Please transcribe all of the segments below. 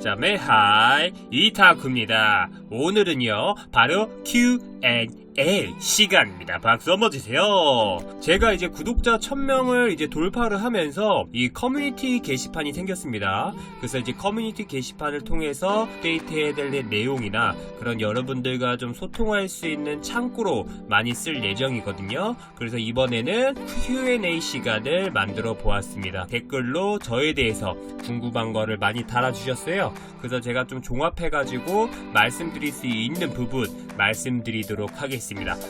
자, 메하이 이타쿠입니다. 오늘은요, 바로 Q&A 시간입니다. 박수 한번 주세요. 제가 이제 구독자 1000명을 이제 돌파를 하면서 이 커뮤니티 게시판이 생겼습니다. 그래서 이제 커뮤니티 게시판을 통해서 데이트해야 될 내용이나 그런 여러분들과 좀 소통할 수 있는 창구로 많이 쓸 예정이거든요. 그래서 이번에는 Q&A 시간을 만들어 보았습니다. 댓글로 저에 대해서 궁금한 거를 많이 달아주셨어요. 그래서 제가 좀 종합해가지고 말씀드릴 수 있는 부분 말씀드리도록 하겠습니다.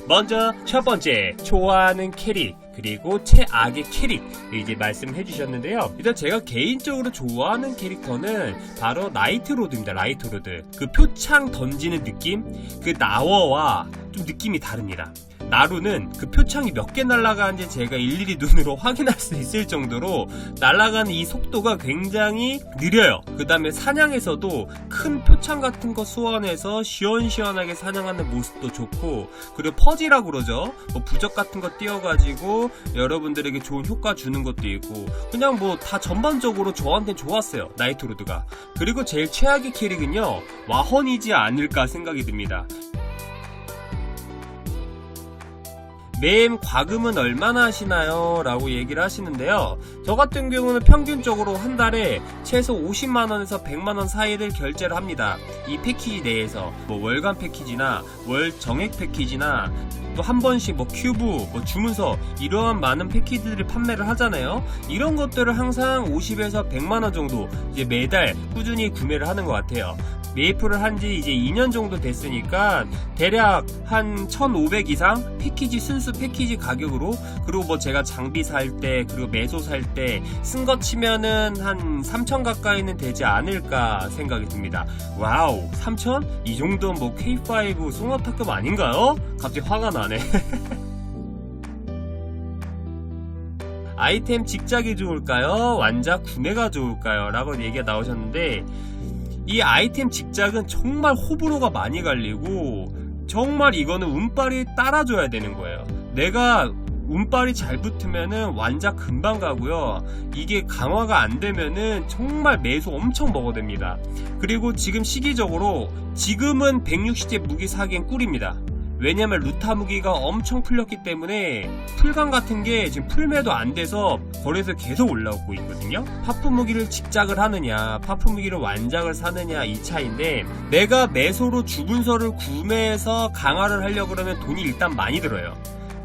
먼저 첫 번째 좋아하는 캐릭 그리고 최악의 캐릭 이제 말씀해 주셨는데요. 일단 제가 개인적으로 좋아하는 캐릭터는 바로 나이트로드입니다. 나이트로드 그 표창 던지는 느낌 그 나워와 좀 느낌이 다릅니다. 나루는 그 표창이 몇 개 날아가는지 제가 일일이 눈으로 확인할 수 있을 정도로 날아가는 이 속도가 굉장히 느려요. 그 다음에 사냥에서도 큰 표창 같은 거 소환해서 시원시원하게 사냥하는 모습도 좋고 그리고 퍼지라고 그러죠. 뭐 부적 같은 거 띄워가지고 여러분들에게 좋은 효과 주는 것도 있고 그냥 뭐 다 전반적으로 저한테 좋았어요. 나이트로드가. 그리고 제일 최악의 캐릭은요. 와헌이지 않을까 생각이 듭니다. 매임 과금은 얼마나 하시나요? 라고 얘기를 하시는데요. 저 같은 경우는 평균적으로 한 달에 최소 50만원에서 100만원 사이를 결제를 합니다. 이 패키지 내에서 뭐 월간 패키지나 월 정액 패키지나 또 한 번씩 뭐 큐브, 뭐 주문서 이러한 많은 패키지들을 판매를 하잖아요. 이런 것들을 항상 50에서 100만 원 정도 이제 매달 꾸준히 구매를 하는 것 같아요. 메이플을 한 지 이제 2년 정도 됐으니까 대략 한 1,500 이상 패키지 순수 패키지 가격으로 그리고 뭐 제가 장비 살 때 그리고 매소 살 때쓴거 치면은 한 3,000 가까이는 되지 않을까 생각이 듭니다. 와우, 3,000? 이 정도는 뭐 K5 송화타급 아닌가요? 갑자기 화가 나네. 아이템 직작이 좋을까요? 완자 구매가 좋을까요? 라고 얘기가 나오셨는데 이 아이템 직작은 정말 호불호가 많이 갈리고 정말 이거는 운빨이 따라줘야 되는 거예요. 내가 운빨이 잘 붙으면은 완자 금방 가고요. 이게 강화가 안 되면은 정말 매수 엄청 먹어댑니다. 그리고 지금 시기적으로 지금은 160제 무기 사기엔 꿀입니다. 왜냐면 루타 무기가 엄청 풀렸기 때문에 풀강 같은 게 지금 풀매도 안 돼서 거래에서 계속 올라오고 있거든요. 파프 무기를 직작을 하느냐, 파프 무기를 완작을 사느냐 이 차인데 내가 매소로 주문서를 구매해서 강화를 하려고 그러면 돈이 일단 많이 들어요.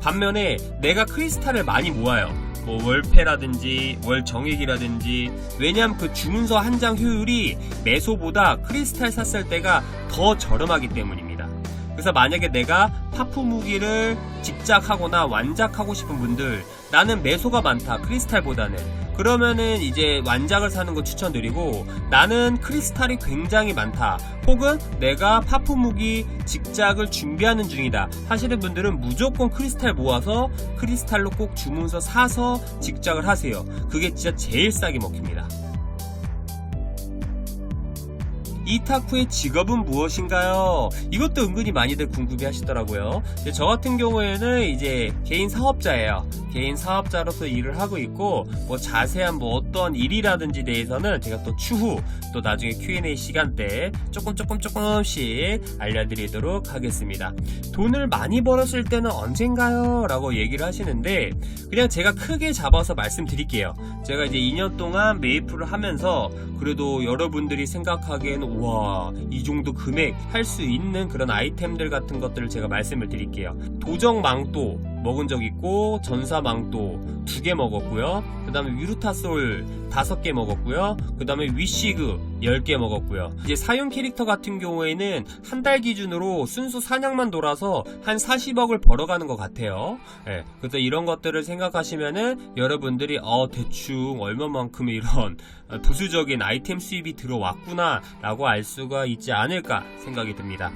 반면에 내가 크리스탈을 많이 모아요. 뭐 월패라든지 월정액이라든지 왜냐면 그 주문서 한 장 효율이 매소보다 크리스탈 샀을 때가 더 저렴하기 때문입니다. 그래서 만약에 내가 파프 무기를 직작하거나 완작하고 싶은 분들 나는 매소가 많다 크리스탈보다는. 그러면은 이제 완작을 사는 거 추천드리고 나는 크리스탈이 굉장히 많다. 혹은 내가 파프 무기 직작을 준비하는 중이다. 하시는 분들은 무조건 크리스탈 모아서 크리스탈로 꼭 주문서 사서 직작을 하세요. 그게 진짜 제일 싸게 먹힙니다 이타쿠의 직업은 무엇인가요? 이것도 은근히 많이들 궁금해 하시더라고요. 저 같은 경우에는 이제 개인 사업자예요. 개인 사업자로서 일을 하고 있고, 뭐 자세한 뭐 어떤 일이라든지 대해서는 제가 또 추후, 또 나중에 Q&A 시간 때 조금 조금 조금씩 알려드리도록 하겠습니다. 돈을 많이 벌었을 때는 언젠가요? 라고 얘기를 하시는데, 그냥 제가 크게 잡아서 말씀드릴게요. 제가 이제 2년 동안 메이플을 하면서, 그래도 여러분들이 생각하기에는 우와 이 정도 금액 할 수 있는 그런 아이템들 같은 것들을 제가 말씀을 드릴게요. 도적 망토 먹은 적 있고 전사 망토 두개 먹었고요. 그 다음에 위루타솔 다섯 개 먹었고요. 그 다음에 위시그 10개 먹었고요. 이제 사용 캐릭터 같은 경우에는 한 달 기준으로 순수 사냥만 돌아서 한 40억을 벌어가는 것 같아요. 예, 그래서 이런 것들을 생각하시면은 여러분들이 어 대충 얼마만큼 이런 어, 부수적인 아이템 수입이 들어왔구나 라고 알 수가 있지 않을까 생각이 듭니다.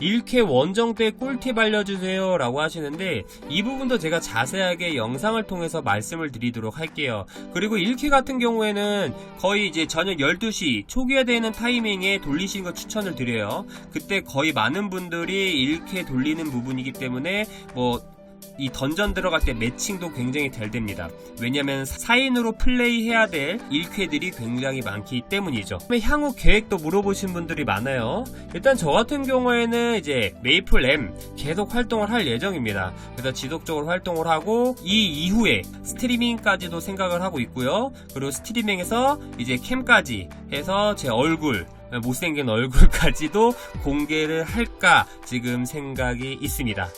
1회 원정 때 꿀팁 알려주세요 라고 하시는데 이 부분도 제가 자세하게 영상을 통해서 말씀을 드리도록 할게요. 그리고 1회 같은 경우에는 거의 이제 저녁 12시 초기화되는 타이밍에 돌리시는 거 추천을 드려요. 그때 거의 많은 분들이 1회 돌리는 부분이기 때문에 뭐 이 던전 들어갈 때 매칭도 굉장히 잘 됩니다. 왜냐면 4인으로 플레이해야 될 1쾌들이 굉장히 많기 때문이죠. 향후 계획도 물어보신 분들이 많아요. 일단 저 같은 경우에는 이제 메이플 M 계속 활동을 할 예정입니다. 그래서 지속적으로 활동을 하고 이 이후에 스트리밍까지도 생각을 하고 있고요. 그리고 스트리밍에서 이제 캠까지 해서 제 얼굴 못생긴 얼굴까지도 공개를 할까 지금 생각이 있습니다.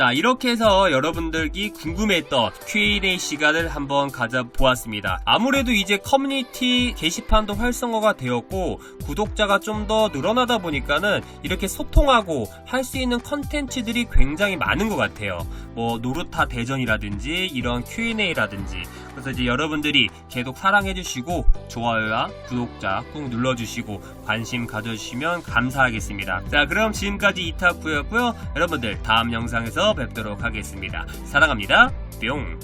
자, 이렇게 해서 여러분들이 궁금했던 Q&A 시간을 한번 가져보았습니다. 아무래도 이제 커뮤니티 게시판도 활성화가 되었고, 구독자가 좀 더 늘어나다 보니까는 이렇게 소통하고 할 수 있는 컨텐츠들이 굉장히 많은 것 같아요. 뭐, 노르타 대전이라든지, 이런 Q&A라든지. 그래서 이제 여러분들이 계속 사랑해주시고, 좋아요와 구독자 꾹 눌러주시고, 관심 가져주시면 감사하겠습니다. 자, 그럼 지금까지 이타쿠였고요. 여러분들 다음 영상에서 뵙도록 하겠습니다. 사랑합니다. 뿅.